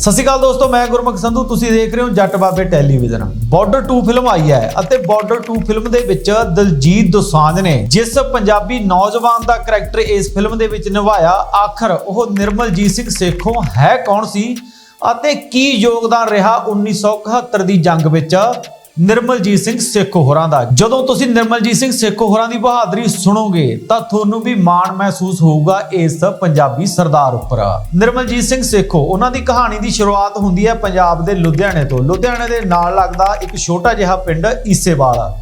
ਸਤਿ ਸ਼੍ਰੀ ਅਕਾਲ ਦੋਸਤੋ, ਮੈਂ ਗੁਰਮੁਖ ਸੰਧੂ, ਤੁਸੀਂ ਦੇਖ ਰਹੇ ਹੋ ਜੱਟ ਬਾਬੇ ਟੈਲੀਵਿਜ਼ਨ। ਬਾਰਡਰ 2 ਫਿਲਮ ਆਈ ਹੈ ਅਤੇ ਬਾਰਡਰ 2 ਫਿਲਮ ਦੇ ਵਿੱਚ ਦਲਜੀਤ ਦੋਸਾਂਝ ਨੇ ਜਿਸ ਪੰਜਾਬੀ ਨੌਜਵਾਨ ਦਾ ਕਰੈਕਟਰ ਇਸ ਫਿਲਮ ਦੇ ਵਿੱਚ ਨਿਭਾਇਆ, ਆਖਰ ਉਹ ਨਿਰਮਲਜੀਤ ਸਿੰਘ ਸੇਖੋਂ ਹੈ ਕੌਣ ਸੀ? ਅਤੇ ਕੀ ਯੋਗਦਾਨ ਰਿਹਾ 1971 ਦੀ ਜੰਗ ਵਿੱਚ? ਨਿਰਮਲਜੀਤ ਸਿੰਘ ਸੇਖੋ ਹੋਰਾਂ ਦਾ। ਜਦੋਂ ਤੁਸੀਂ ਨਿਰਮਲਜੀਤ ਸਿੰਘ ਸੇਖੋ ਹੋਰਾਂ ਦੀ ਬਹਾਦਰੀ ਸੁਣੋਗੇ, ਤਾਂ ਤੁਹਾਨੂੰ ਵੀ ਮਾਣ ਮਹਿਸੂਸ ਹੋਊਗਾ ਇਸ ਪੰਜਾਬੀ ਸਰਦਾਰ ਉੱਪਰ। ਨਿਰਮਲਜੀਤ ਸਿੰਘ ਸਿੱਖੋ, ਉਹਨਾਂ ਦੀ ਕਹਾਣੀ ਦੀ ਸ਼ੁਰੂਆਤ ਹੁੰਦੀ ਹੈ ਪੰਜਾਬ ਦੇ ਲੁਧਿਆਣੇ ਤੋਂ। ਲੁਧਿਆਣੇ ਦੇ ਨਾਲ ਲੱਗਦਾ ਇੱਕ ਛੋਟਾ ਜਿਹਾ ਪਿੰਡ ਈਸੇਵਾਲ।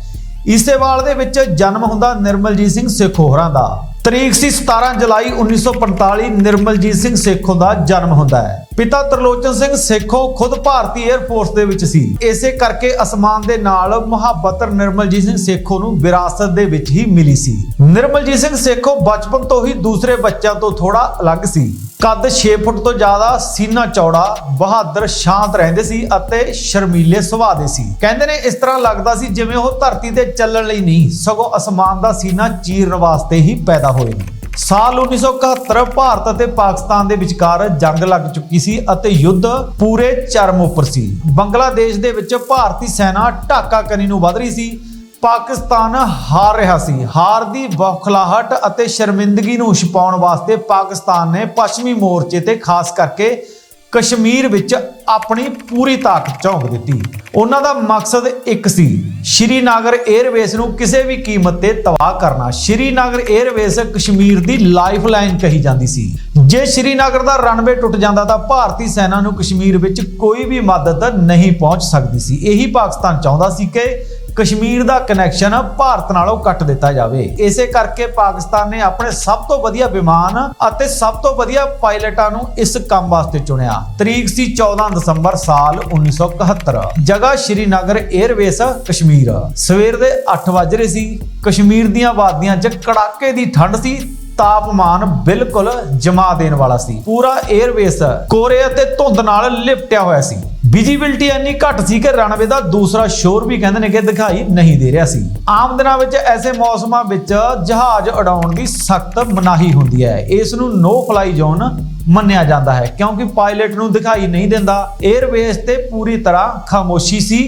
ਈਸੇਵਾਲ ਦੇ ਵਿੱਚ ਜਨਮ ਹੁੰਦਾ ਨਿਰਮਲਜੀਤ ਸਿੰਘ ਸੇਖੋ ਹੋਰਾਂ ਦਾ। ਤਰੀਕ ਸੀ 17 ਜੁਲਾਈ 1945 ਨਿਰਮਲਜੀਤ ਸਿੰਘ ਸੇਖੋਂ ਦਾ ਜਨਮ ਹੁੰਦਾ ਹੈ। ਪਿਤਾ ਤਰਲੋਚਨ ਸਿੰਘ ਸੇਖੋਂ ਖੁਦ ਭਾਰਤੀ 에ਅਰ ਫੋਰਸ ਦੇ ਵਿੱਚ ਸੀ। ਇਸੇ ਕਰਕੇ ਅਸਮਾਨ ਦੇ ਨਾਲ ਮੁਹੱਬਤ ਨਿਰਮਲਜੀਤ ਸਿੰਘ ਸੇਖੋਂ ਨੂੰ ਵਿਰਾਸਤ ਦੇ ਵਿੱਚ ਹੀ ਮਿਲੀ ਸੀ। ਨਿਰਮਲਜੀਤ ਸਿੰਘ ਸੇਖੋਂ ਬਚਪਨ ਤੋਂ ਹੀ ਦੂਸਰੇ ਬੱਚਿਆਂ ਤੋਂ ਥੋੜਾ ਅਲੱਗ ਸੀ। ਕੱਦ 6 ਫੁੱਟ ਤੋਂ ਜ਼ਿਆਦਾ, ਸੀਨਾ ਚੌੜਾ, ਬਹਾਦਰ ਸ਼ਾਂਤ ਰਹਿੰਦੇ ਸੀ ਅਤੇ ਸ਼ਰਮੀਲੇ ਸੁਭਾਅ ਦੇ ਸੀ। ਕਹਿੰਦੇ ਨੇ ਇਸ ਤਰ੍ਹਾਂ ਲੱਗਦਾ ਸੀ ਜਿਵੇਂ ਉਹ ਧਰਤੀ ਤੇ ਚੱਲਣ ਲਈ ਨਹੀਂ, ਸਗੋਂ ਅਸਮਾਨ ਦਾ ਸੀਨਾ ਚੀਰਨ ਵਾਸਤੇ ਹੀ ਪੈਦਾ ਹੋਏ ਨੇ। ਸਾਲ 1971 ਭਾਰਤ ਅਤੇ ਪਾਕਿਸਤਾਨ ਦੇ ਵਿਚਕਾਰ ਜੰਗ ਲੱਗ ਚੁੱਕੀ ਸੀ ਅਤੇ ਯੁੱਧ ਪੂਰੇ ਚਰਮ ਉੱਪਰ ਸੀ। ਬੰਗਲਾਦੇਸ਼ ਦੇ ਵਿੱਚ ਭਾਰਤੀ ਸੈਨਾ ਢਾਕਾ ਕਨੀ ਨੂੰ ਵੱਧ ਰਹੀ ਸੀ ਪਾਕਿਸਤਾਨ ਹਾਰ ਰਿਹਾ ਸੀ। ਹਾਰ ਦੀ ਬੌਖਲਾਹਟ ਅਤੇ ਸ਼ਰਮਿੰਦਗੀ ਨੂੰ ਛੁਪਾਉਣ ਵਾਸਤੇ ਪਾਕਿਸਤਾਨ ਨੇ ਪੱਛਮੀ ਮੋਰਚੇ ਤੇ ਖਾਸ ਕਰਕੇ ਕਸ਼ਮੀਰ ਵਿੱਚ ਆਪਣੀ ਪੂਰੀ ਤਾਕਤ ਝੋਂਕ ਦਿੱਤੀ। ਉਹਨਾਂ ਦਾ ਮਕਸਦ ਇੱਕ ਸੀ ਸ਼੍ਰੀਨਗਰ 에ਅਰਵੇਸ ਨੂੰ ਕਿਸੇ ਵੀ ਕੀਮਤ ਤੇ ਤਬਾਹ ਕਰਨਾ। ਸ਼੍ਰੀਨਗਰ 에ਅਰਵੇਸ ਕਸ਼ਮੀਰ ਦੀ ਲਾਈਫਲਾਈਨ ਕਹੀ ਜਾਂਦੀ ਸੀ। ਜੇ ਸ਼੍ਰੀਨਗਰ ਦਾ ਰਨਵੇ ਟੁੱਟ ਜਾਂਦਾ ਤਾਂ ਭਾਰਤੀ ਸੈਨਾ ਨੂੰ ਕਸ਼ਮੀਰ ਵਿੱਚ ਕੋਈ ਵੀ ਮਦਦ ਨਹੀਂ ਪਹੁੰਚ ਸਕਦੀ ਸੀ। ਇਹੀ ਪਾਕਿਸਤਾਨ ਚਾਹੁੰਦਾ ਸੀ ਕਿ ਕਸ਼ਮੀਰ ਦਾ ਕਨੈਕਸ਼ਨ ਭਾਰਤ ਨਾਲੋਂ ਕੱਟ ਦਿੱਤਾ ਜਾਵੇ। ਇਸੇ ਕਰਕੇ ਪਾਕਿਸਤਾਨ ਨੇ ਆਪਣੇ ਸਭ ਤੋਂ ਵਧੀਆ ਵਿਮਾਨ ਅਤੇ ਸਭ ਤੋਂ ਵਧੀਆ ਪਾਇਲਟਾਂ ਨੂੰ ਇਸ ਕੰਮ ਵਾਸਤੇ ਚੁਣਿਆ। ਤਰੀਕ ਸੀ 14 ਦਸੰਬਰ ਸਾਲ 1971 ਜਗ੍ਹਾ ਸ਼੍ਰੀਨਗਰ 에ਅਰਵੇਸ ਕਸ਼ਮੀਰ। ਸਵੇਰ ਦੇ 8 ਵਜ ਰਹੇ ਸੀ। ਕਸ਼ਮੀਰ ਦੀਆਂ ਵਾਦੀਆਂ 'ਚ ਕੜਾਕੇ ਦੀ ਠੰਡ ਸੀ। ਤਾਪਮਾਨ ਬਿਲਕੁਲ ਜਮਾ ਦੇਣ ਵਾਲਾ ਸੀ। ਪੂਰਾ 에ਅਰਵੇਸ ਕੋਰੇ ਅਤੇ ਧੁੰਦ ਨਾਲ ਲਿਪਟਿਆ ਹੋਇਆ ਸੀ। ਵਿਜ਼ਿਬਿਲਟੀ ਇੰਨੀ ਘੱਟ ਸੀ ਕਿ ਰਨਵੇ ਦਾ ਦੂਸਰਾ ਸ਼ੋਰ ਵੀ ਕਹਿੰਦੇ ਨੇ ਕਿ ਦਿਖਾਈ ਨਹੀਂ ਦੇ ਰਿਹਾ ਸੀ। ਆਮ ਦਿਨਾਂ ਵਿੱਚ ਐਸੇ ਮੌਸਮਾਂ ਵਿੱਚ ਜਹਾਜ਼ ਉਡਾਉਣ ਦੀ ਸਖਤ ਮਨਾਹੀ ਹੁੰਦੀ ਹੈ। ਇਸ ਨੂੰ ਨੋ ਫਲਾਈ ਜ਼ੋਨ ਮੰਨਿਆ ਜਾਂਦਾ ਹੈ ਕਿਉਂਕਿ ਪਾਇਲਟ ਨੂੰ ਦਿਖਾਈ ਨਹੀਂ ਦਿੰਦਾ। 에ਅਰਵੇਸ ਤੇ ਪੂਰੀ ਤਰ੍ਹਾਂ ਖਾਮੋਸ਼ੀ ਸੀ।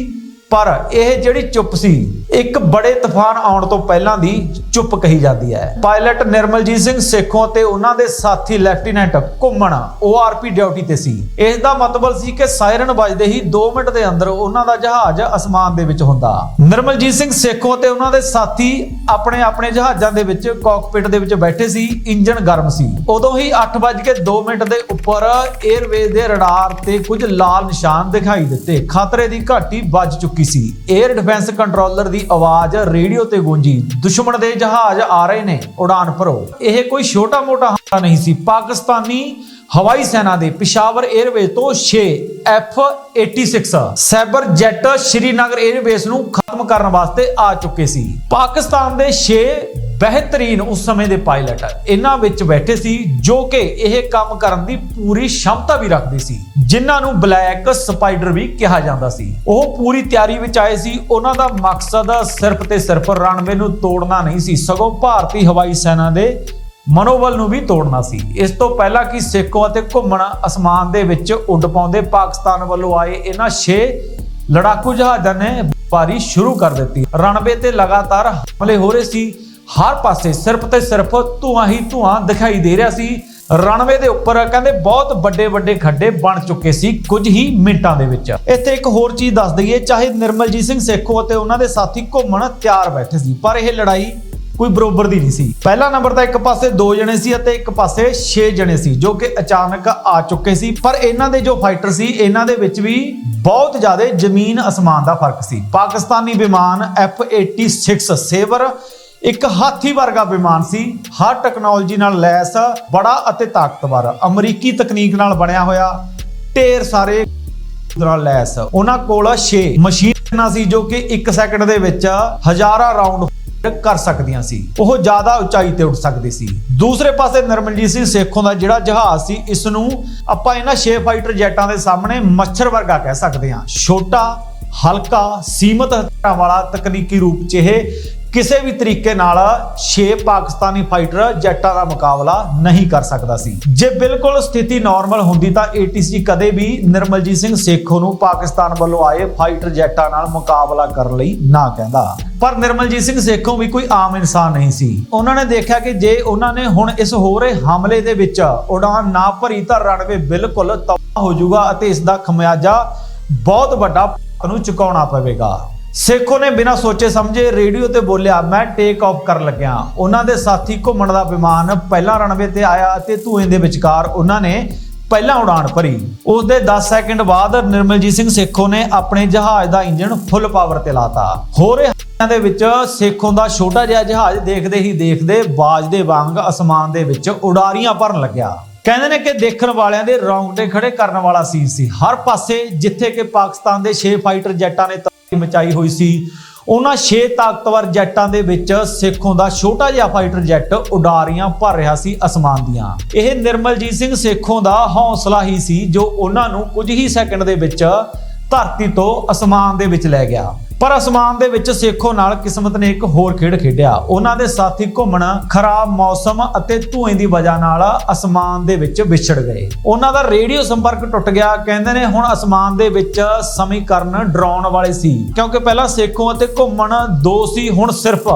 ਪਰ ਇਹ ਜਿਹੜੀ ਚੁੱਪ ਸੀ, ਇੱਕ ਬੜੇ ਤੂਫਾਨ ਆਉਣ ਤੋਂ ਪਹਿਲਾਂ ਦੀ ਚੁੱਪ ਕਹੀ ਜਾਂਦੀ ਹੈ। ਪਾਇਲਟ ਨਿਰਮਲਜੀਤ ਸਿੰਘ ਸੇਖੋਂ ਤੇ ਉਹਨਾਂ ਦੇ ਸਾਥੀ ਲੈਫਟੀਨੈਂਟ ਘੁੰਮਣ ORP ਡਿਊਟੀ ਤੇ ਸੀ। ਇਸ ਦਾ ਮਤਲਬ ਸੀ ਕਿ ਸਾਇਰਨ ਵੱਜਦੇ ਹੀ 2 ਮਿੰਟ ਦੇ ਅੰਦਰ ਉਹਨਾਂ ਦਾ ਜਹਾਜ਼ ਅਸਮਾਨ ਦੇ ਵਿੱਚ ਹੁੰਦਾ। ਨਿਰਮਲਜੀਤ ਸਿੰਘ ਸੇਖੋਂ ਤੇ ਉਹਨਾਂ ਦੇ ਸਾਥੀ ਆਪਣੇ ਆਪਣੇ ਜਹਾਜ਼ਾਂ ਦੇ ਵਿੱਚ ਕਾਕਪਿਟ ਦੇ ਵਿੱਚ ਬੈਠੇ ਸੀ ਇੰਜਨ ਗਰਮ ਸੀ। ਉਦੋਂ ਹੀ 8:02 ਮਿੰਟ ਦੇ ਉੱਪਰ 에ਅਰਵੇਜ਼ ਦੇ ਰਡਾਰ ਤੇ ਕੁਝ ਲਾਲ ਨਿਸ਼ਾਨ ਦਿਖਾਈ ਦਿੱਤੇ। ਖਤਰੇ ਦੀ ਘਾਟੀ ਵੱਜ ਚੁੱਕੀ ਚੁੱਕੀ ਸੀ। 에ਅਰ ਡਿਫੈਂਸ ਕੰਟਰੋਲਰ ਦੀ ਆਵਾਜ਼ ਰੇਡੀਓ ਤੇ ਗੂੰਜੀ। ਦੁਸ਼ਮਣ ਦੇ ਜਹਾਜ਼ ਆ ਰਹੇ ਨੇ, ਉਡਾਨ ਭਰੋ। ਇਹ ਕੋਈ ਛੋਟਾ-ਮੋਟਾ ਹਮਲਾ ਨਹੀਂ ਸੀ। ਪਾਕਿਸਤਾਨੀ ਹਵਾਈ ਸੈਨਾ ਦੇ ਪਿਸ਼ਾਵਰ 에ਅਰਵੇਜ਼ ਤੋਂ 6 F86 cyber jet Srinagar airbase ਨੂੰ ਖਤਮ ਕਰਨ ਵਾਸਤੇ ਆ ਚੁੱਕੇ ਸੀ। ਪਾਕਿਸਤਾਨ ਦੇ 6 ਬਿਹਤਰੀਨ ਉਸ ਸਮੇਂ ਦੇ ਪਾਇਲਟ ਇਹਨਾਂ ਵਿੱਚ ਬੈਠੇ ਸੀ, ਜੋ ਕਿ ਇਹ ਕੰਮ ਕਰਨ ਦੀ ਪੂਰੀ ਸ਼ਮਤਾ ਵੀ ਰੱਖਦੇ ਸੀ, ਜਿਨ੍ਹਾਂ ਨੂੰ ਬਲੈਕ ਸਪਾਈਡਰ ਵੀ ਕਿਹਾ ਜਾਂਦਾ ਸੀ। ਉਹ ਪੂਰੀ ਤਿਆਰੀ ਵਿੱਚ ਆਏ ਸੀ, ਉਹਨਾਂ ਦਾ ਮਕਸਦ ਸਿਰਫ ਤੇ ਸਿਰਫ ਰਣਵੇ ਨੂੰ ਤੋੜਨਾ ਨਹੀਂ ਸੀ, ਸਗੋਂ ਭਾਰਤੀ ਹਵਾਈ ਸੈਨਾ ਦੇ ਮਨੋਬਲ ਨੂੰ ਵੀ ਤੋੜਨਾ ਸੀ। ਇਸ ਤੋਂ ਪਹਿਲਾਂ ਕਿ ਸਿੱਖੋ ਅਤੇ ਘੁੰਮਣ ਅਸਮਾਨ ਦੇ ਵਿੱਚ ਉੱਡ ਪਾਉਂਦੇ ਪਾਕਿਸਤਾਨ ਵੱਲੋਂ ਆਏ ਇਹਨਾਂ 6 ਲੜਾਕੂ ਜਹਾਜ਼ਾਂ ਨੇ ਬਾਰੀ ਸ਼ੁਰੂ ਕਰ ਦਿੱਤੀ। ਰਣਵੇ ਤੇ ਲਗਾਤਾਰ ਹਮਲੇ ਹੋ ਰਹੇ ਸੀ। ਹਰ ਪਾਸੇ ਸਿਰਫ ਤੇ ਸਿਰਫ ਧੂਆਂ ਹੀ ਧੂਆਂ ਦਿਖਾਈ ਦੇ ਰਿਹਾ ਸੀ। ਰਣਵੇ ਦੇ ਉੱਪਰ ਕਹਿੰਦੇ ਬਹੁਤ ਵੱਡੇ ਵੱਡੇ ਖੱਡੇ ਬਣ ਚੁੱਕੇ ਸੀ ਕੁਝ ਹੀ ਮਿੰਟਾਂ ਦੇ ਵਿੱਚ। ਇੱਥੇ ਇੱਕ ਹੋਰ ਚੀਜ਼ ਦੱਸ ਦਈਏ, ਚਾਹੇ ਨਿਰਮਲਜੀਤ ਸਿੰਘ ਸੇਖੋ ਅਤੇ ਉਹਨਾਂ ਦੇ ਸਾਥੀ ਘੁੰਮਣ ਤਿਆਰ ਬੈਠੇ ਸੀ, ਪਰ ਇਹ ਲੜਾਈ ਕੋਈ ਬਰੋਬਰ ਦੀ ਨਹੀਂ ਸੀ। ਪਹਿਲਾ ਨੰਬਰ ਤਾਂ ਇੱਕ ਪਾਸੇ 2 ਜਣੇ ਸੀ ਅਤੇ ਇੱਕ ਪਾਸੇ 6 ਜਣੇ ਸੀ, ਜੋ ਕਿ ਅਚਾਨਕ ਆ ਚੁੱਕੇ ਸੀ। ਪਰ ਇਹਨਾਂ ਦੇ ਜੋ ਫਾਈਟਰ ਸੀ, ਇਹਨਾਂ ਦੇ ਵਿੱਚ ਵੀ ਬਹੁਤ ਜ਼ਿਆਦਾ ਜ਼ਮੀਨ ਅਸਮਾਨ ਦਾ ਫ਼ਰਕ ਸੀ। ਪਾਕਿਸਤਾਨੀ ਵਿਮਾਨ F86 ਸੇਵਰ ਇੱਕ ਹਾਥੀ ਵਰਗਾ ਵਿਮਾਨ ਸੀ। ਹਰ ਟੈਕਨੋਲੋਜੀ ਨਾਲ ਲੈਸ, ਬੜਾ ਅਤੇ ਤਾਕਤਵਰ। ਅਮਰੀਕੀ ਤਕਨੀਕ ਨਾਲ ਬਣਿਆ ਹੋਇਆ। ਢੇਰ ਸਾਰੇ ਨਾਲ ਲੈਸ। ਉਹਨਾਂ ਕੋਲ 6 ਮਸ਼ੀਨਾਂ ਸੀ ਜੋ ਕਿ 1 ਸੈਕਿੰਡ ਦੇ ਵਿੱਚ ਹਜ਼ਾਰਾਂ ਰਾਉਂਡ ਕਰ ਸਕਦੀਆਂ ਸੀ। ਉਹ ਜ਼ਿਆਦਾ ਉਚਾਈ ਤੇ ਉੱਡ ਸਕਦੀ ਸੀ। ਦੂਸਰੇ ਪਾਸੇ ਨਰਮਲਜੀਤ ਸਿੰਘ ਸੇਖੋਂ ਦਾ ਜਿਹੜਾ ਜਹਾਜ਼ ਸੀ ਇਸ ਨੂੰ ਆਪਾਂ ਇਹਨਾਂ 6 ਫਾਈਟਰ ਜੈਟਾਂ ਦੇ ਸਾਹਮਣੇ ਮੱਛਰ ਵਰਗਾ ਕਹਿ ਸਕਦੇ ਹਾਂ। ਛੋਟਾ, ਹਲਕਾ, ਸੀਮਤ ਹਥਿਆਰਾਂ ਵਾਲਾ ਤਕਨੀਕੀ ਰੂਪ 'ਚ ਇਹ ਕਿਸੇ ਵੀ ਤਰੀਕੇ ਨਾਲ 6 ਪਾਕਿਸਤਾਨੀ ਫਾਈਟਰ ਜੈਟਾਂ ਦਾ ਮੁਕਾਬਲਾ ਨਹੀਂ ਕਰ ਸਕਦਾ ਸੀ। ਜੇ ਬਿਲਕੁਲ ਸਥਿਤੀ ਨਾਰਮਲ ਹੁੰਦੀ ਤਾਂ ATC ਕਦੇ ਵੀ ਨਿਰਮਲਜੀਤ ਸਿੰਘ ਸੇਖੋ ਨੂੰ ਪਾਕਿਸਤਾਨ ਵੱਲੋਂ ਆਏ ਫਾਈਟਰ ਜੈਟਾਂ ਨਾਲ ਮੁਕਾਬਲਾ ਕਰਨ ਲਈ ਨਾ ਕਹਿੰਦਾ। ਪਰ ਨਿਰਮਲਜੀਤ ਸਿੰਘ ਸੇਖੋਂ ਵੀ ਕੋਈ ਆਮ ਇਨਸਾਨ ਨਹੀਂ ਸੀ। ਉਹਨਾਂ ਨੇ ਦੇਖਿਆ ਕਿ ਜੇ ਉਹਨਾਂ ਨੇ ਹੁਣ ਇਸ ਹੋ ਰਹੇ ਹਮਲੇ ਦੇ ਵਿੱਚ ਉਡਾਨ ਨਾ ਭਰੀ ਤਾਂ ਰਣਵੇ ਬਿਲਕੁਲ ਤਬਾਹ ਹੋ ਜਾਊਗਾ ਅਤੇ ਇਸ ਦਾ ਖਮਿਆਜਾ ਬਹੁਤ ਵੱਡਾ ਨੂੰ ਚੁਕਾਉਣਾ ਪਵੇਗਾ। ਸੇਖੋ ਨੇ ਬਿਨਾਂ ਸੋਚੇ ਸਮਝੇ ਰੇਡੀਓ ਤੇ ਬੋਲਿਆ, ਮੈਂ ਟੇਕ ਆਫ ਕਰਨ ਲੱਗਿਆ। ਉਹਨਾਂ ਦੇ ਸਾਥੀ ਘੁੰਮਣ ਦਾ ਵਿਮਾਨ ਪਹਿਲਾਂ ਰਣਵੇ ਤੇ ਆਇਆ ਅਤੇ ਧੂਏ ਦੇ ਵਿਚਕਾਰ ਉਹਨਾਂ ਨੇ ਪਹਿਲਾਂ ਉਡਾਨ ਭਰੀ। ਉਸ ਦੇ 10 ਸੈਕਿੰਡ ਬਾਅਦ ਨਿਰਮਲਜੀਤ ਸਿੰਘ ਸੇਖੋ ਨੇ ਆਪਣੇ ਜਹਾਜ਼ ਦਾ ਇੰਜਨ ਫੁੱਲ ਪਾਵਰ ਤੇ ਲਾਤਾ। ਹੋ ਰਹੇ ਦੇ ਵਿੱਚ ਸੇਖੋਂ ਦਾ ਛੋਟਾ ਜਿਹਾ ਜਹਾਜ਼ ਦੇਖਦੇ ਹੀ ਦੇਖਦੇ ਬਾਜ ਦੇ ਵਾਂਗ ਅਸਮਾਨ ਦੇ ਵਿੱਚ ਉਡਾਰੀਆਂ ਭਰਨ ਲੱਗਿਆ। ਕਹਿੰਦੇ ਨੇ ਕਿ ਦੇਖਣ ਵਾਲਿਆਂ ਦੇ ਰੌਂਗਟੇ ਖੜੇ ਕਰਨ ਵਾਲਾ ਸੀਨ ਸੀ। ਹਰ ਪਾਸੇ ਜਿੱਥੇ ਕਿ ਪਾਕਿਸਤਾਨ ਦੇ 6 ਫਾਈਟਰ ਜੈਟਾਂ ਨੇ ਤਬਾਹੀ ਮਚਾਈ ਹੋਈ ਸੀ। ਉਹਨਾਂ 6 ਤਾਕਤਵਰ ਜੈਟਾਂ ਦੇ ਵਿੱਚ ਸੇਖੋਂ ਦਾ ਛੋਟਾ ਜਿਹਾ ਫਾਈਟਰ ਜੈਟ ਉਡਾਰੀਆਂ ਭਰ ਰਿਹਾ ਸੀ ਅਸਮਾਨ ਦੀਆਂ। ਇਹ ਨਿਰਮਲਜੀਤ ਸਿੰਘ ਸੇਖੋਂ ਦਾ ਹੌਸਲਾ ਹੀ ਸੀ ਜੋ ਉਹਨਾਂ ਨੂੰ ਕੁਝ ਹੀ ਸੈਕਿੰਡ ਦੇ ਵਿੱਚ ਧਰਤੀ ਤੋਂ ਅਸਮਾਨ ਦੇ ਵਿੱਚ ਲੈ ਗਿਆ। ਪਰ ਅਸਮਾਨ ਦੇ ਵਿੱਚ ਸੇਖੋ ਨਾਲ ਕਿਸਮਤ ਨੇ ਇੱਕ ਹੋਰ ਖੇਡ ਖੇਡਿਆ। ਉਹਨਾਂ ਦੇ ਸਾਥੀ ਘੁੰਮਣ, ਖਰਾਬ ਮੌਸਮ ਅਤੇ ਧੂਏ ਦੀ ਵਜ੍ਹਾ ਨਾਲ ਅਸਮਾਨ ਦੇ ਵਿੱਚ ਵਿਛੜ ਗਏ। ਉਹਨਾਂ ਦਾ ਰੇਡੀਓ ਸੰਪਰਕ ਟੁੱਟ ਗਿਆ। ਕਹਿੰਦੇ ਨੇ ਹੁਣ ਅਸਮਾਨ ਦੇ ਵਿੱਚ ਸਮੀਕਰਨ ਡਰਾਉਣ ਵਾਲੇ ਸੀ। ਕਿਉਂਕਿ ਪਹਿਲਾਂ ਸੇਖੋ ਅਤੇ ਘੁੰਮਣ ਦੋ ਸੀ, ਹੁਣ ਸਿਰਫ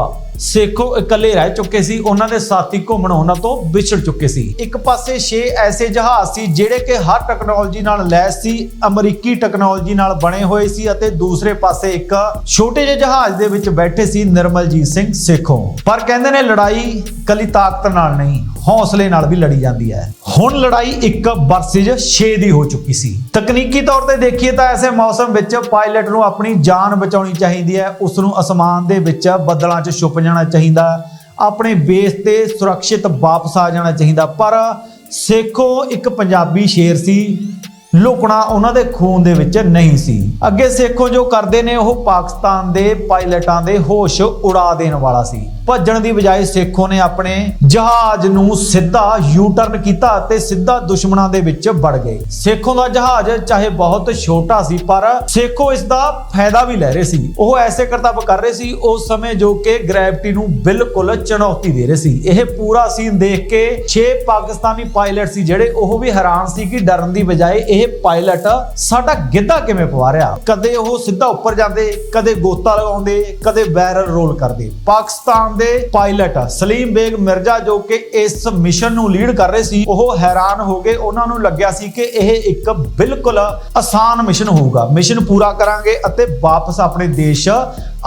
ਸੇਖੋ ਇਕੱਲੇ ਰਹਿ ਚੁੱਕੇ ਸੀ, ਉਹਨਾਂ ਦੇ ਸਾਥੀ ਘੁੰਮਣ ਉਹਨਾਂ ਤੋਂ ਵਿਛੜ ਚੁੱਕੇ ਸੀ। ਇੱਕ ਪਾਸੇ 6 ਐਸੇ ਜਹਾਜ਼ ਸੀ, ਜਿਹੜੇ ਕਿ ਹਰ ਟੈਕਨੋਲੋਜੀ ਨਾਲ ਲੈਸ ਸੀ, ਅਮਰੀਕੀ ਟੈਕਨੋਲੋਜੀ ਨਾਲ ਬਣੇ ਹੋਏ ਸੀ ਅਤੇ ਦੂਸਰੇ ਪਾਸੇ ਇੱਕ ਛੋਟੇ ਜਿਹੇ ਜਹਾਜ਼ ਦੇ ਵਿੱਚ ਬੈਠੇ ਸੀ ਨਿਰਮਲਜੀਤ ਸਿੰਘ ਸੇਖੋਂ। ਪਰ ਕਹਿੰਦੇ ਨੇ ਲੜਾਈ ਕਲੀ ਤਾਕਤ ਨਾਲ ਨਹੀਂ ਹੌਸਲੇ ਨਾਲ ਵੀ ਲੜੀ ਜਾਂਦੀ ਹੈ। ਹੁਣ ਲੜਾਈ ਇੱਕ ਵਰਸੇਜ 6 ਦੀ ਹੋ ਚੁੱਕੀ ਸੀ। ਤਕਨੀਕੀ ਤੌਰ ਤੇ ਦੇਖੀਏ ਤਾਂ ਐਸੇ ਮੌਸਮ ਵਿੱਚ ਪਾਇਲਟ ਨੂੰ ਆਪਣੀ ਜਾਨ ਬਚਾਉਣੀ ਚਾਹੀਦੀ ਹੈ। ਉਸ ਨੂੰ ਅਸਮਾਨ ਦੇ ਵਿੱਚ ਬੱਦਲਾਂ 'ਚ ਛੁਪ ਜਾਣਾ ਚਾਹੀਦਾ। ਆਪਣੇ ਬੇਸ ਤੇ ਸੁਰੱਖਿਅਤ ਵਾਪਸ ਆ ਜਾਣਾ ਚਾਹੀਦਾ। ਪਰ ਸੇਖੋ ਇੱਕ ਪੰਜਾਬੀ ਸ਼ੇਰ ਸੀ। ਲੁਕਣਾ ਉਹਨਾਂ ਦੇ ਖੂਨ ਦੇ ਵਿੱਚ ਨਹੀਂ ਸੀ। ਅੱਗੇ ਸੇਖੋ ਜੋ ਕਰਦੇ ਨੇ, ਉਹ ਪਾਕਿਸਤਾਨ ਦੇ ਪਾਇਲਟਾਂ ਦੇ ਹੋਸ਼ ਉਡਾ ਦੇਣ ਵਾਲਾ ਸੀ। ਭੱਜਣ ਦੀ ਬਜਾਏ ਸੇਖੋ ਨੇ ਆਪਣੇ ਜਹਾਜ਼ ਨੂੰ ਸਿੱਧਾ ਯੂ ਟਰਨ ਕੀਤਾ ਅਤੇ ਸਿੱਧਾ ਦੁਸ਼ਮਣਾਂ ਦੇ ਵਿੱਚ ਵੜ ਗਏ। ਸੇਖੋ ਦਾ ਜਹਾਜ਼ ਚਾਹੇ ਬਹੁਤ ਛੋਟਾ ਸੀ, ਪਰ ਸੇਖੋ ਇਸ ਦਾ ਫਾਇਦਾ ਵੀ ਲੈ ਰਹੇ ਸੀ। ਉਹ ਐਸੇ ਕਰਤੱਵ ਕਰ ਰਹੇ ਸੀ ਉਸ ਸਮੇਂ ਜੋ ਕਿ ਗ੍ਰੈਵਿਟੀ ਨੂੰ ਬਿਲਕੁਲ ਚੁਣੌਤੀ ਦੇ ਰਹੇ ਸੀ। ਇਹ ਪੂਰਾ ਸੀਨ ਦੇਖ ਕੇ 6 ਪਾਕਿਸਤਾਨੀ ਪਾਇਲਟ ਸੀ ਜਿਹੜੇ ਉਹ ਵੀ ਹੈਰਾਨ ਸੀ ਕਿ ਡਰਨ ਦੀ ਬਜਾਏ ਇਹ ਪਾਇਲਟ ਸਾਡਾ ਗਿੱਧਾ ਕਿਵੇਂ ਪਵਾ ਰਿਹਾ? ਕਦੇ ਉਹ ਸਿੱਧਾ ਉੱਪਰ ਜਾਂਦੇ, ਕਦੇ ਗੋਤਾ ਲਗਾਉਂਦੇ, ਕਦੇ ਬੈਰਲ ਰੋਲ ਕਰਦੇ। ਪਾਕਿਸਤਾਨ ਦੇ ਪਾਇਲਟ ਸਲੀਮ ਬੇਗ ਮਿਰਜ਼ਾ ਜੋ ਕਿ ਇਸ ਮਿਸ਼ਨ ਨੂੰ ਲੀਡ ਕਰ ਰਹੇ ਸੀ, ਉਹ ਹੈਰਾਨ ਹੋ ਗਏ। ਉਹਨਾਂ ਨੂੰ ਲੱਗਿਆ ਸੀ ਕਿ ਇਹ ਇੱਕ ਬਿਲਕੁਲ ਆਸਾਨ ਮਿਸ਼ਨ ਹੋਊਗਾ। ਮਿਸ਼ਨ ਪੂਰਾ ਕਰਾਂਗੇ ਅਤੇ ਵਾਪਸ ਆਪਣੇ ਦੇਸ਼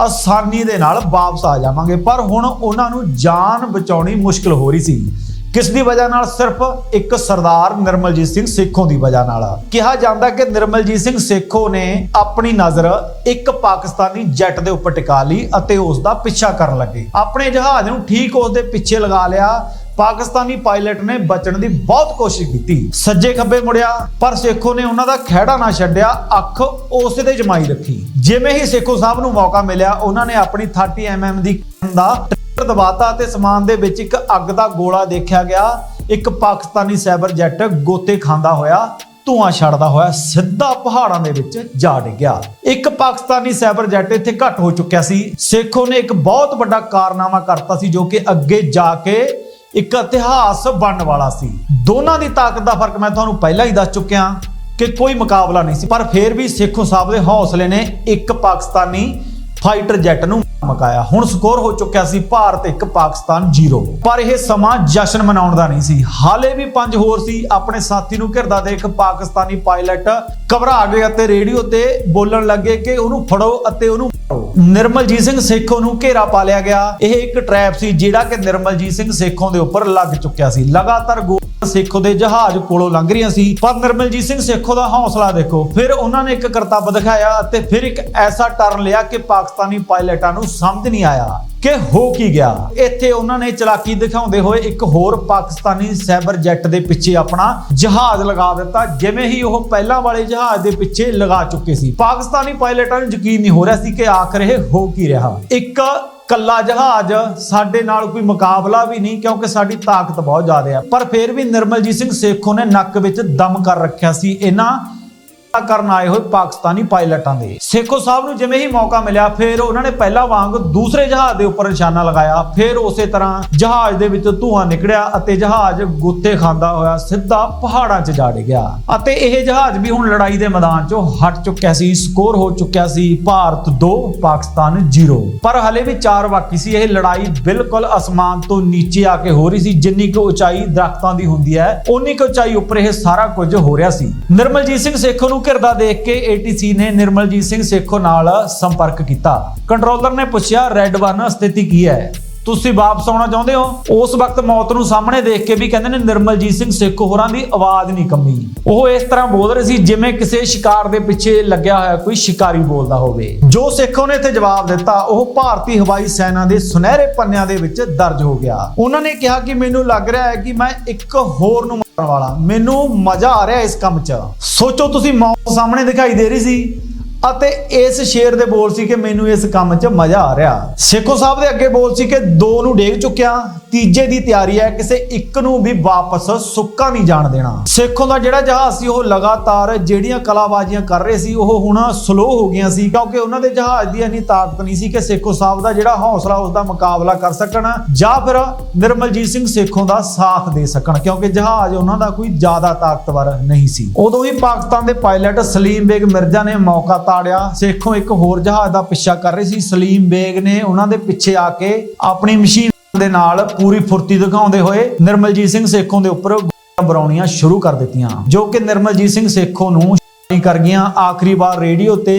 ਆਸਾਨੀ ਦੇ ਨਾਲ ਵਾਪਸ ਆ ਜਾਵਾਂਗੇ। ਪਰ ਹੁਣ ਉਹਨਾਂ ਨੂੰ ਜਾਨ ਬਚਾਉਣੀ ਮੁਸ਼ਕਲ ਹੋ ਰਹੀ ਸੀ। ਕਿਸ ਦੀ ਵਜ੍ਹਾ ਨਾਲ? ਸਿਰਫ ਇੱਕ ਸਰਦਾਰ ਨਿਰਮਲਜੀਤ ਸਿੰਘ ਸੇਖੋਂ ਦੀ ਵਜ੍ਹਾ ਨਾਲ। ਕਿਹਾ ਜਾਂਦਾ ਕਿ ਨਿਰਮਲਜੀਤ ਸਿੰਘ ਸੇਖੋਂ ਨੇ ਆਪਣੀ ਨਜ਼ਰ ਇੱਕ ਪਾਕਿਸਤਾਨੀ ਜੈਟ ਦੇ ਉੱਪਰ ਟਿਕਾ ਲਈ ਅਤੇ ਉਸ ਦਾ ਪਿੱਛਾ ਕਰਨ ਲੱਗੇ। ਆਪਣੇ ਜਹਾਜ਼ ਨੂੰ ਠੀਕ ਉਸ ਦੇ ਪਿੱਛੇ ਲਗਾ ਲਿਆ। ਪਾਕਿਸਤਾਨੀ ਪਾਇਲਟ ਨੇ ਬਚਣ ਦੀ ਬਹੁਤ ਕੋਸ਼ਿਸ਼ ਕੀਤੀ। ਸੱਜੇ ਖੱਬੇ ਮੁੜਿਆ, ਪਰ ਸੇਖੋ ਨੇ ਉਹਨਾਂ ਦਾ ਖਹਿੜਾ ਨਾ ਛੱਡਿਆ, ਅੱਖ ਉਸੇ ਤੇ ਜਮਾਈ ਰੱਖੀ। ਜਿਵੇਂ ਹੀ ਸੇਖੋ ਸਾਹਿਬ ਨੂੰ ਮੌਕਾ ਮਿਲਿਆ, ਉਹਨਾਂ ਨੇ ਆਪਣੀ 30 mm ਦੀ ਦਾ ਦਬਾਤਾ ਤੇ ਸਮਾਨ ਦੇ ਵਿੱਚ ਇੱਕ ਅੱਗ ਦਾ ਗੋਲਾ ਦੇਖਿਆ ਗਿਆ। ਇੱਕ ਪਾਕਿਸਤਾਨੀ ਸਾਈਬਰ ਜੈਟ ਗੋਤੇ ਖਾਂਦਾ ਹੋਇਆ, ਧੂਆਂ ਛੱਡਦਾ ਹੋਇਆ ਸਿੱਧਾ ਪਹਾੜਾਂ ਦੇ ਵਿੱਚ ਜਾ ਡਿੱਗਿਆ। ਇੱਕ ਪਾਕਿਸਤਾਨੀ ਸਾਈਬਰ ਜੈਟ ਇੱਥੇ ਘੱਟ ਹੋ ਚੁੱਕਿਆ ਸੀ। ਸੇਖੋ ਨੇ ਇੱਕ ਬਹੁਤ ਵੱਡਾ ਕਾਰਨਾਮਾ ਕਰਤਾ ਸੀ ਜੋ ਕਿ ਅੱਗੇ ਜਾ ਕੇ ਇੱਕ ਇਤਿਹਾਸ ਬਣਨ ਵਾਲਾ ਸੀ। ਦੋਨਾਂ ਦੀ ਤਾਕਤ ਦਾ ਫ਼ਰਕ ਮੈਂ ਤੁਹਾਨੂੰ ਪਹਿਲਾਂ ਹੀ ਦੱਸ ਚੁੱਕਿਆ ਕਿ ਕੋਈ ਮੁਕਾਬਲਾ ਨਹੀਂ ਸੀ, ਪਰ ਫਿਰ ਵੀ ਸੇਖੋ ਸਾਹਿਬ ਦੇ ਹੌਸਲੇ ਨੇ ਇੱਕ ਪਾਕਿਸਤਾਨੀ ਫਾਈਟਰ ਜੈਟ ਨੂੰ ਮਕਾਇਆ। ਹੁਣ ਸਕੋਰ ਹੋ ਚੁੱਕਿਆ ਸੀ ਭਾਰਤ 1 ਪਾਕਿਸਤਾਨ 0 ਪਰ ਇਹ ਸਮਾਂ ਜਸ਼ਨ ਮਨਾਉਣ ਦਾ ਨਹੀਂ ਸੀ। ਹਾਲੇ ਵੀ ਪੰਜ ਹੋਰ ਸੀ। ਆਪਣੇ ਸਾਥੀ ਨੂੰ ਘਿਰਦਾ ਦੇਖ ਪਾਕਿਸਤਾਨੀ ਪਾਇਲਟ ਘਬਰਾ ਗਏ ਅਤੇ ਰੇਡੀਓ ਤੇ ਬੋਲਣ ਲੱਗੇ ਕਿ ਉਹਨੂੰ ਫੜੋ ਅਤੇ ਉਹਨੂੰ ਨਿਰਮਲਜੀਤ ਸਿੰਘ ਸੇਖੋਂ ਨੂੰ ਘੇਰਾ ਪਾ ਲਿਆ ਗਿਆ। ਇਹ ਇੱਕ ਟ੍ਰੈਪ ਸੀ ਜਿਹੜਾ ਕਿ ਨਿਰਮਲਜੀਤ ਸਿੰਘ ਸੇਖੋਂ ਦੇ ਉੱਪਰ ਲੱਗ ਚੁੱਕਿਆ ਸੀ। ਲਗਾਤਾਰ ਗੋ ਸੇਖੋ ਦੇ ਜਹਾਜ਼ ਕੋਲੋਂ ਲੰਘ ਰਹੀਆਂ ਸੀ। ਪਰ ਨਿਰਮਲਜੀਤ ਸਿੰਘ ਸੇਖੋ ਦਾ ਹੌਸਲਾ ਦੇਖੋ। ਫਿਰ ਉਹਨਾਂ ਨੇ ਇੱਕ ਕਰਤੱਵ ਦਿਖਾਇਆ ਅਤੇ ਫਿਰ ਇੱਕ ਐਸਾ ਟਰਨ ਲਿਆ ਕਿ ਪਾਕਿਸਤਾਨੀ ਪਾਇਲਟਾਂ ਨੂੰ ਸਮਝ ਨਹੀਂ ਆਇਆ ਕਿ ਹੋ ਕੀ ਗਿਆ। ਇੱਥੇ ਉਹਨਾਂ ਨੇ ਚਲਾਕੀ ਦਿਖਾਉਂਦੇ ਹੋਏ ਇੱਕ ਹੋਰ ਪਾਕਿਸਤਾਨੀ ਸਾਈਬਰ ਜੈਟ ਦੇ ਪਿੱਛੇ ਆਪਣਾ ਜਹਾਜ਼ ਲਗਾ ਦਿੱਤਾ, ਜਿਵੇਂ ਹੀ ਉਹ ਪਹਿਲਾਂ ਵਾਲੇ ਜਹਾਜ਼ ਦੇ ਪਿੱਛੇ ਲਗਾ ਚੁੱਕੇ ਸੀ। ਪਾਕਿਸਤਾਨੀ ਪਾਇਲਟਾਂ ਨੂੰ ਯਕੀਨ ਨਹੀਂ ਹੋ ਰਿਹਾ ਸੀ ਕਿ ਆਖਰ ਇਹ ਹੋ ਕੀ ਰਿਹਾ। ਇੱਕ ਕੱਲਾ ਜਹਾਜ਼ ਸਾਡੇ ਨਾਲ ਕੋਈ ਮੁਕਾਬਲਾ ਵੀ ਨਹੀਂ, ਕਿਉਂਕਿ ਸਾਡੀ ਤਾਕਤ ਬਹੁਤ ਜ਼ਿਆਦਾ ਹੈ ਪਰ ਫਿਰ ਵੀ ਨਿਰਮਲਜੀਤ ਸਿੰਘ ਸੇਖੋਂ ਨੇ ਨੱਕ ਵਿੱਚ ਦਮ ਕਰ ਰੱਖਿਆ ਸੀ। ਇਹਨਾਂ ਕਰਨ ਆਏ ਹੋਏ ਪਾਕਿਸਤਾਨੀ ਪਾਇਲਟਾਂ ਦੇ। ਸੇਖੋ ਸਾਹਿਬ ਨੂੰ ਜਿਵੇਂ ਹੀ ਮੌਕਾ ਮਿਲਿਆ, ਫਿਰ ਉਹਨਾਂ ਨੇ ਪਹਿਲਾਂ ਵਾਂਗ ਦੂਸਰੇ ਜਹਾਜ਼ ਦੇ ਉੱਪਰ ਨਿਸ਼ਾਨਾ ਲਗਾਇਆ। ਫਿਰ ਉਸੇ ਤਰ੍ਹਾਂ ਜਹਾਜ਼ ਦੇ ਵਿੱਚ ਧੂਆਂ ਨਿਕਲਿਆ ਅਤੇ ਜਹਾਜ਼ ਗੁੱਤੇ ਖਾਂਦਾ ਹੋਇਆ ਸਿੱਧਾ ਪਹਾੜਾਂ 'ਚ ਜਾ ਡਿੱਗਿਆ। ਅਤੇ ਇਹ ਜਹਾਜ਼ ਵੀ ਹੁਣ ਲੜਾਈ ਦੇ ਮੈਦਾਨ 'ਚੋਂ ਹਟ ਚੁੱਕਿਆ ਸੀ, ਸਕੋਰ ਹੋ ਚੁੱਕਿਆ ਸੀ, ਭਾਰਤ 2 ਪਾਕਿਸਤਾਨ 0 ਪਰ ਹਲੇ ਵੀ ਚਾਰ ਬਾਕੀ ਸੀ। ਇਹ ਲੜਾਈ ਬਿਲਕੁਲ ਅਸਮਾਨ ਤੋਂ ਨੀਚੇ ਆ ਕੇ ਹੋ ਰਹੀ ਸੀ। ਜਿੰਨੀ ਕੁ ਉਚਾਈ ਦਰਖਤਾਂ ਦੀ ਹੁੰਦੀ ਹੈ ਉਨੀ ਕੁ ਉਚਾਈ ਉੱਪਰ ਇਹ ਸਾਰਾ ਕੁਝ ਹੋ ਰਿਹਾ ਸੀ। ਨਿਰਮਲਜੀਤ ਸਿੰਘ ਸੇਖੋ ਨੂੰ ਘਿਰਦਾ ਦੇਖ ਕੇ ਏਟੀਸੀ ਨੇ ਨਿਰਮਲਜੀਤ ਸਿੰਘ ਸੇਖੋ ਨਾਲ ਸੰਪਰਕ ਕੀਤਾ। ਕੰਟਰੋਲਰ ਨੇ ਪੁੱਛਿਆ ਰੈੱਡ 1 ਸਥਿਤੀ ਕੀ ਹੈ? ਤੁਸੀਂ ਵਾਪਸ ਆਉਣਾ ਚਾਹੁੰਦੇ ਹੋ? ਉਸ ਵਕਤ ਮੌਤ ਨੂੰ ਸਾਹਮਣੇ ਦੇਖ ਕੇ ਵੀ ਕਹਿੰਦੇ ਨੇ ਨਿਰਮਲਜੀਤ ਸਿੰਘ ਸੇਖੋ ਹੋਰਾਂ ਦੀ ਆਵਾਜ਼ ਨਹੀਂ ਕੰਮੀ। ਉਹ ਇਸ ਤਰ੍ਹਾਂ ਬੋਲ ਰਹੇ ਸੀ ਜਿਵੇਂ ਕਿਸੇ ਸ਼ਿਕਾਰ ਦੇ ਪਿੱਛੇ ਲੱਗਿਆ ਹੋਇਆ ਕੋਈ ਸ਼ਿਕਾਰੀ ਬੋਲਦਾ ਹੋਵੇ। ਜੋ ਸੇਖੋ ਨੇ ਇੱਥੇ ਜਵਾਬ ਦਿੱਤਾ, ਉਹ ਭਾਰਤੀ ਹਵਾਈ ਸੈਨਾ ਦੇ ਸੁਨਹਿਰੇ ਪੰਨਿਆਂ ਦੇ ਵਿੱਚ ਦਰਜ ਹੋ ਗਿਆ। ਉਹਨਾਂ ਨੇ ਕਿਹਾ ਕਿ ਮੈਨੂੰ ਲੱਗ ਰਿਹਾ ਹੈ ਕਿ ਮੈਂ ਇੱਕ ਹੋਰ ਨੂੰ ਵਾਲਾ। ਮੈਨੂੰ ਮਜ਼ਾ ਆ ਰਿਹਾ ਇਸ ਕੰਮ 'ਚ। ਸੋਚੋ ਤੁਸੀਂ ਮੌਤ ਸਾਹਮਣੇ ਦਿਖਾਈ ਦੇ ਰਹੀ ਸੀ। ਅਤੇ ਇਸ ਸ਼ੇਰ ਦੇ ਬੋਲ ਸੀ ਕਿ ਮੈਨੂੰ ਇਸ ਕੰਮ 'ਚ ਮਜ਼ਾ ਆ ਰਿਹਾ। ਸੇਖੋ ਸਾਹਿਬ ਦੇ ਅੱਗੇ ਬੋਲ ਸੀ ਕਿ ਦੋ ਨੂੰ ਡੇਗ ਚੁੱਕਿਆ, ਤੀਜੇ ਦੀ ਤਿਆਰੀ ਹੈ ਕਿਸੇ ਇੱਕ ਨੂੰ ਵੀ ਵਾਪਸ ਸੁੱਕਾ ਨਹੀਂ ਜਾਣ ਦੇਣਾ। ਸੇਖੋਂ ਦਾ ਜਿਹੜਾ ਜਹਾਜ਼ ਸੀ ਉਹ ਲਗਾਤਾਰ ਜਿਹੜੀਆਂ ਕਲਾਬਾਜ਼ੀਆਂ ਕਰ ਰਹੇ ਸੀ, ਉਹ ਹੁਣ ਸਲੋ ਹੋ ਗਈਆਂ ਸੀ, ਕਿਉਂਕਿ ਉਹਨਾਂ ਦੇ ਜਹਾਜ਼ ਦੀ ਇੰਨੀ ਤਾਕਤ ਨਹੀਂ ਸੀ ਕਿ ਸੇਖੋ ਸਾਹਿਬ ਦਾ ਜਿਹੜਾ ਹੌਸਲਾ ਉਸ ਦਾ ਮੁਕਾਬਲਾ ਕਰ ਸਕਣ ਜਾਂ ਫਿਰ ਨਿਰਮਲਜੀਤ ਸਿੰਘ ਸੇਖੋਂ ਦਾ ਸਾਥ ਦੇ ਸਕਣ, ਕਿਉਂਕਿ ਜਹਾਜ਼ ਉਹਨਾਂ ਦਾ ਕੋਈ ਜ਼ਿਆਦਾ ਤਾਕਤਵਰ ਨਹੀਂ ਸੀ। ਉਦੋਂ ਹੀ ਪਾਕਿਸਤਾਨ ਦੇ ਪਾਇਲਟ ਸਲੀਮ ਬੇਗ ਮਿਰਜ਼ਾ ਨੇ ਮੌਕਾ ਤਾੜਿਆ ਸੇਖੋਂ ਇੱਕ ਹੋਰ ਜਹਾਜ਼ ਦਾ ਪਿੱਛਾ ਕਰ ਰਹੇ ਸੀ। ਸਲੀਮ ਬੇਗ ਨੇ ਉਹਨਾਂ ਦੇ ਪਿੱਛੇ ਆ ਕੇ ਆਪਣੀ ਮਸ਼ੀਨ ਦੇ ਨਾਲ ਪੂਰੀ ਫੁਰਤੀ ਦਿਖਾਉਂਦੇ ਹੋਏ ਨਿਰਮਲਜੀਤ ਸਿੰਘ ਸੇਖੋਂ ਦੇ ਉੱਪਰ ਗੋਲੀਆਂ ਬਰਾਉਣੀਆਂ ਸ਼ੁਰੂ ਕਰ ਦਿੱਤੀਆਂ। ਜੋ ਕਿ ਨਿਰਮਲਜੀਤ ਸਿੰਘ ਸੇਖੋਂ ਨੂੰ ਕਰ ਗਈਆਂ। ਆਖਰੀ ਵਾਰ ਰੇਡੀਓ ਤੇ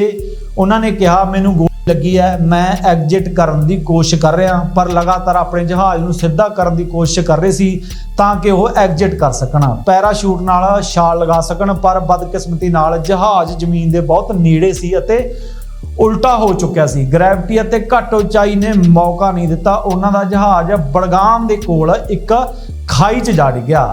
ਉਹਨਾਂ ਨੇ ਕਿਹਾ, ਮੈਨੂੰ ਲੱਗੀ ਹੈ। ਮੈਂ ਐਗਜ਼ਿਟ ਕਰਨ ਦੀ ਕੋਸ਼ਿਸ਼ ਕਰ ਰਿਹਾ, ਪਰ ਲਗਾਤਾਰ ਆਪਣੇ ਜਹਾਜ਼ ਨੂੰ ਸਿੱਧਾ ਕਰਨ ਦੀ ਕੋਸ਼ਿਸ਼ ਕਰ ਰਹੇ ਸੀ ਤਾਂ ਕਿ ਉਹ ਐਗਜ਼ਿਟ ਕਰ ਸਕਣ। ਪੈਰਾਸ਼ੂਟ ਨਾਲ ਛਾਲ ਲਗਾ ਸਕਣ, ਪਰ ਬਦਕਿਸਮਤੀ ਨਾਲ ਜਹਾਜ਼ ਜ਼ਮੀਨ ਦੇ ਬਹੁਤ ਨੇੜੇ ਸੀ ਅਤੇ ਉਲਟਾ ਹੋ ਚੁੱਕਿਆ ਸੀ। ਗ੍ਰੈਵਿਟੀ ਅਤੇ ਘੱਟ ਉਚਾਈ ਨੇ ਮੌਕਾ ਨਹੀਂ ਦਿੱਤਾ। ਉਹਨਾਂ ਦਾ ਜਹਾਜ਼ ਬੜਗਾਮ ਦੇ ਕੋਲ ਇੱਕ ਖਾਈ 'ਚ ਜਾ ਡਿੱਗਿਆ।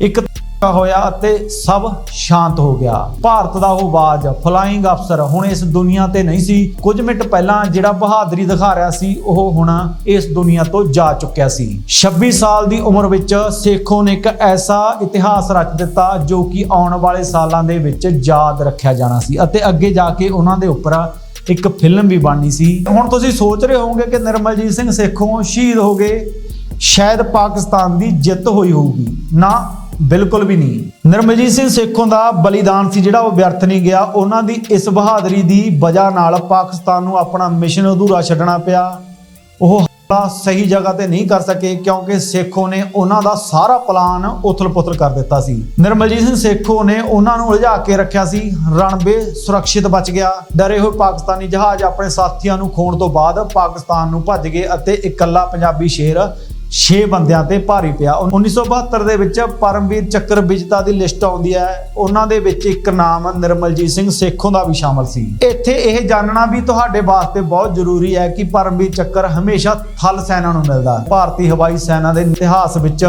ਇੱਕ ਹੋਇਆ ਅਤੇ ਸਭ ਸ਼ਾਂਤ ਹੋ ਗਿਆ। ਭਾਰਤ ਦਾ ਉਹ ਬਾਜ ਫਲਾਈਂਗ ਅਫਸਰ ਹੁਣ ਇਸ ਦੁਨੀਆ ਤੇ ਨਹੀਂ ਸੀ। ਕੁਝ ਮਿੰਟ ਪਹਿਲਾਂ ਜਿਹੜਾ ਬਹਾਦਰੀ ਦਿਖਾ ਰਿਹਾ ਸੀ, ਉਹ ਹੁਣ ਇਸ ਦੁਨੀਆ ਤੋਂ ਜਾ ਚੁੱਕਿਆ ਸੀ। 26 ਸਾਲ ਦੀ ਉਮਰ ਵਿੱਚ ਸੇਖੋਂ ਨੇ ਇੱਕ ਐਸਾ ਇਤਿਹਾਸ ਰਚ ਦਿੱਤਾ, ਜੋ ਕਿ ਆਉਣ ਵਾਲੇ ਸਾਲਾਂ ਦੇ ਵਿੱਚ ਯਾਦ ਰੱਖਿਆ ਜਾਣਾ ਸੀ ਅਤੇ ਅੱਗੇ ਜਾ ਕੇ ਉਹਨਾਂ ਦੇ ਉੱਪਰ ਇੱਕ ਫਿਲਮ ਵੀ ਬਣਨੀ ਸੀ। ਹੁਣ ਤੁਸੀਂ ਸੋਚ ਰਹੇ ਹੋਵੋਗੇ ਕਿ ਨਿਰਮਲਜੀਤ ਸਿੰਘ ਸੇਖੋਂ ਸ਼ਹੀਦ ਹੋ ਗਏ, ਸ਼ਾਇਦ ਪਾਕਿਸਤਾਨ ਦੀ ਜਿੱਤ ਹੋਈ ਹੋਊਗੀ। ਨਾ ਬਿਲਕੁਲ ਵੀ ਨਹੀਂ। ਨਿਰਮਲਜੀਤ ਸਿੰਘ ਸੇਖੋਂ ਦਾ ਬਲੀਦਾਨ ਸੀ ਜਿਹੜਾ ਉਹ ਵਿਅਰਥ ਨਹੀਂ ਗਿਆ। ਉਹਨਾਂ ਦੀ ਇਸ ਬਹਾਦਰੀ ਦੀ ਵਜ੍ਹਾ ਨਾਲ ਪਾਕਿਸਤਾਨ ਨੂੰ ਆਪਣਾ ਮਿਸ਼ਨ ਅਧੂਰਾ ਛੱਡਣਾ ਪਿਆ। ਉਹ ਹਮਲਾ ਸਹੀ ਜਗ੍ਹਾ ਤੇ ਨਹੀਂ ਕਰ ਸਕੇ ਕਿਉਂਕਿ ਸੇਖੋਂ ਨੇ ਉਹਨਾਂ ਦਾ ਸਾਰਾ ਪਲਾਨ ਉਥਲ-ਪੁਥਲ ਕਰ ਦਿੱਤਾ ਸੀ। ਨਿਰਮਲਜੀਤ ਸਿੰਘ ਸੇਖੋ ਨੇ ਉਹਨਾਂ ਨੂੰ ਉਲਝਾ ਕੇ ਰੱਖਿਆ ਸੀ। ਰਣਬੇ ਸੁਰੱਖਿਅਤ ਬਚ ਗਿਆ। ਡਰੇ ਹੋਏ ਪਾਕਿਸਤਾਨੀ ਜਹਾਜ਼ ਆਪਣੇ ਸਾਥੀਆਂ ਨੂੰ ਖੋਣ ਤੋਂ ਬਾਅਦ ਪਾਕਿਸਤਾਨ ਨੂੰ ਭੱਜ ਗਏ ਅਤੇ ਇਕੱਲਾ ਪੰਜਾਬੀ ਸ਼ੇਰ 6 ਬੰਦਿਆਂ ਤੇ ਭਾਰੀ ਪਿਆ। 1972 ਦੇ ਵਿੱਚ ਪਰਮਵੀਰ ਚੱਕਰ ਵਿਜੇਤਾ ਦੀ ਲਿਸਟ ਆਉਂਦੀ ਹੈ। ਉਹਨਾਂ ਦੇ ਵਿੱਚ ਇੱਕ ਨਾਮ ਨਿਰਮਲਜੀਤ ਸਿੰਘ ਸੇਖੋਂ ਦਾ ਵੀ ਸ਼ਾਮਲ ਸੀ। ਇੱਥੇ ਇਹ ਜਾਣਨਾ ਵੀ ਤੁਹਾਡੇ ਵਾਸਤੇ ਬਹੁਤ ਜ਼ਰੂਰੀ ਹੈ ਕਿ ਪਰਮਵੀਰ ਚੱਕਰ ਹਮੇਸ਼ਾ ਥਲ ਸੈਨਾ ਨੂੰ ਮਿਲਦਾ ਭਾਰਤੀ ਹਵਾਈ ਸੈਨਾ ਦੇ ਇਤਿਹਾਸ ਵਿੱਚ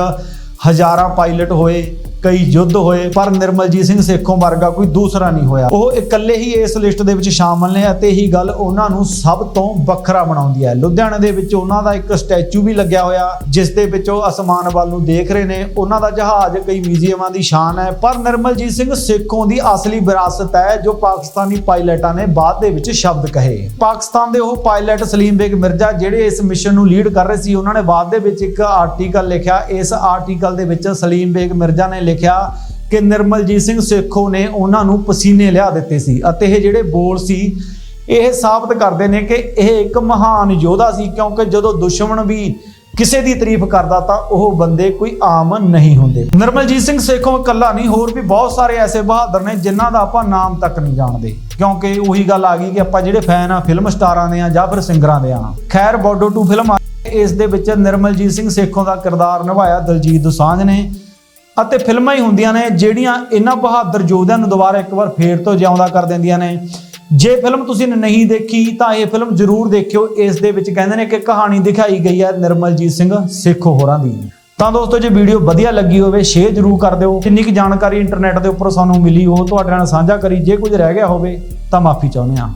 ਹਜ਼ਾਰਾਂ ਪਾਇਲਟ ਹੋਏ। ਕਈ ਯੁੱਧ ਹੋਏ, ਪਰ ਨਿਰਮਲਜੀਤ ਸਿੰਘ ਸੇਖੋਂ ਵਰਗਾ ਕੋਈ ਦੂਸਰਾ ਨਹੀਂ ਹੋਇਆ। ਉਹ ਇਕੱਲੇ ਹੀ ਇਸ ਲਿਸਟ ਦੇ ਵਿੱਚ ਸ਼ਾਮਲ ਨੇ ਅਤੇ ਇਹੀ ਗੱਲ ਉਹਨਾਂ ਨੂੰ ਸਭ ਤੋਂ ਵੱਖਰਾ ਬਣਾਉਂਦੀ ਹੈ। ਲੁਧਿਆਣੇ ਦੇ ਵਿੱਚ ਉਹਨਾਂ ਦਾ ਇੱਕ ਸਟੈਚੂ ਵੀ ਲੱਗਿਆ ਹੋਇਆ, ਜਿਸ ਦੇ ਵਿੱਚ ਉਹ ਅਸਮਾਨ ਵੱਲ ਨੂੰ ਦੇਖ ਰਹੇ ਨੇ। ਉਹਨਾਂ ਦਾ ਜਹਾਜ਼ ਕਈ ਮਿਊਜ਼ੀਅਮਾਂ ਦੀ ਸ਼ਾਨ ਹੈ, ਪਰ ਨਿਰਮਲਜੀਤ ਸਿੰਘ ਸੇਖੋਂ ਦੀ ਅਸਲੀ ਵਿਰਾਸਤ ਹੈ, ਜੋ ਪਾਕਿਸਤਾਨੀ ਪਾਇਲਟਾਂ ਨੇ ਬਾਅਦ ਦੇ ਵਿੱਚ ਸ਼ਬਦ ਕਹੇ। ਪਾਕਿਸਤਾਨ ਦੇ ਉਹ ਪਾਇਲਟ ਸਲੀਮ ਬੇਗ ਮਿਰਜ਼ਾ, ਜਿਹੜੇ ਇਸ ਮਿਸ਼ਨ ਨੂੰ ਲੀਡ ਕਰ ਰਹੇ ਸੀ, ਉਹਨਾਂ ਨੇ ਬਾਅਦ ਦੇ ਵਿੱਚ ਇੱਕ ਆਰਟੀਕਲ ਲਿਖਿਆ। ਇਸ ਆਰਟੀਕਲ ਦੇ ਵਿੱਚ ਸਲੀਮ ਬੇਗ ਮਿਰਜ਼ਾ ਨੇ ਲਿਖਿਆ ਕਿ ਨਿਰਮਲਜੀਤ ਸਿੰਘ ਸੇਖੋਂ ਨੇ ਉਹਨਾਂ ਨੂੰ ਪਸੀਨੇ ਲਿਆ ਦਿੱਤੇ ਸੀ ਅਤੇ ਇਹ ਜਿਹੜੇ ਬੋਲ ਸੀ, ਇਹ ਸਾਬਤ ਕਰਦੇ ਨੇ ਕਿ ਇਹ ਇੱਕ ਮਹਾਨ ਯੋਧਾ ਸੀ, ਕਿਉਂਕਿ ਜਦੋਂ ਦੁਸ਼ਮਣ ਵੀ ਕਿਸੇ ਦੀ ਤਾਰੀਫ ਕਰਦਾ ਤਾਂ ਉਹ ਬੰਦੇ ਕੋਈ ਆਮ ਨਹੀਂ ਹੁੰਦੇ। ਨਿਰਮਲਜੀਤ ਸਿੰਘ ਸੇਖੋਂ ਇਕੱਲਾ ਨਹੀਂ, ਹੋਰ ਵੀ ਬਹੁਤ ਸਾਰੇ ਐਸੇ ਬਹਾਦਰ ਨੇ ਜਿਨ੍ਹਾਂ ਦਾ ਆਪਾਂ ਨਾਮ ਤੱਕ ਨਹੀਂ ਜਾਣਦੇ, ਕਿਉਂਕਿ ਉਹੀ ਗੱਲ ਆ ਗਈ ਕਿ ਆਪਾਂ ਜਿਹੜੇ ਫੈਨ ਆ ਫਿਲਮ ਸਟਾਰਾਂ ਦੇ ਆ ਜਾਂ ਫਿਰ ਸਿੰਗਰਾਂ ਦੇ ਆ। ਖੈਰ ਬੋਡੋ 2 ਫਿਲਮ ਇਸ ਦੇ ਵਿੱਚ ਨਿਰਮਲਜੀਤ ਸਿੰਘ ਸੇਖੋਂ ਦਾ ਕਿਰਦਾਰ ਨਿਭਾਇਆ ਦਲਜੀਤ ਦੋਸਾਂਝ ਨੇ। ਅਤੇ ਫਿਲਮਾਂ ਹੀ ਹੁੰਦੀਆਂ ਨੇ ਜਿਹੜੀਆਂ ਇਹਨਾਂ ਬਹਾਦਰ ਯੋਧਿਆਂ ਨੂੰ ਦੁਬਾਰਾ ਇੱਕ ਵਾਰ ਫੇਰ ਤੋਂ ਜਿਉਂਦਾ ਕਰ ਦਿੰਦੀਆਂ ਨੇ। ਜੇ ਫਿਲਮ ਤੁਸੀਂ ਨਹੀਂ ਦੇਖੀ, ਤਾਂ ਇਹ ਫਿਲਮ ਜ਼ਰੂਰ ਦੇਖਿਓ। ਇਸ ਦੇ ਵਿੱਚ ਕਹਿੰਦੇ ਨੇ ਕਿ ਕਹਾਣੀ ਦਿਖਾਈ ਗਈ ਹੈ ਨਿਰਮਲਜੀਤ ਸਿੰਘ, ਸੇਖੋ ਹੋਰਾਂ ਦੀ। ਤਾਂ ਦੋਸਤੋ, ਜੇ ਵੀਡੀਓ ਵਧੀਆ ਲੱਗੀ ਹੋਵੇ, ਸ਼ੇਅਰ ਜ਼ਰੂਰ ਕਰ ਦਿਓ। ਕਿੰਨੀ ਕੁ ਜਾਣਕਾਰੀ ਇੰਟਰਨੈਟ ਦੇ ਉੱਪਰ ਸਾਨੂੰ ਮਿਲੀ, ਉਹ ਤੁਹਾਡੇ ਨਾਲ ਸਾਂਝਾ ਕਰੀ। ਜੇ ਕੁਝ ਰਹਿ ਗਿਆ ਹੋਵੇ, ਤਾਂ ਮਾਫੀ ਚਾਹੁੰਦੇ ਹਾਂ।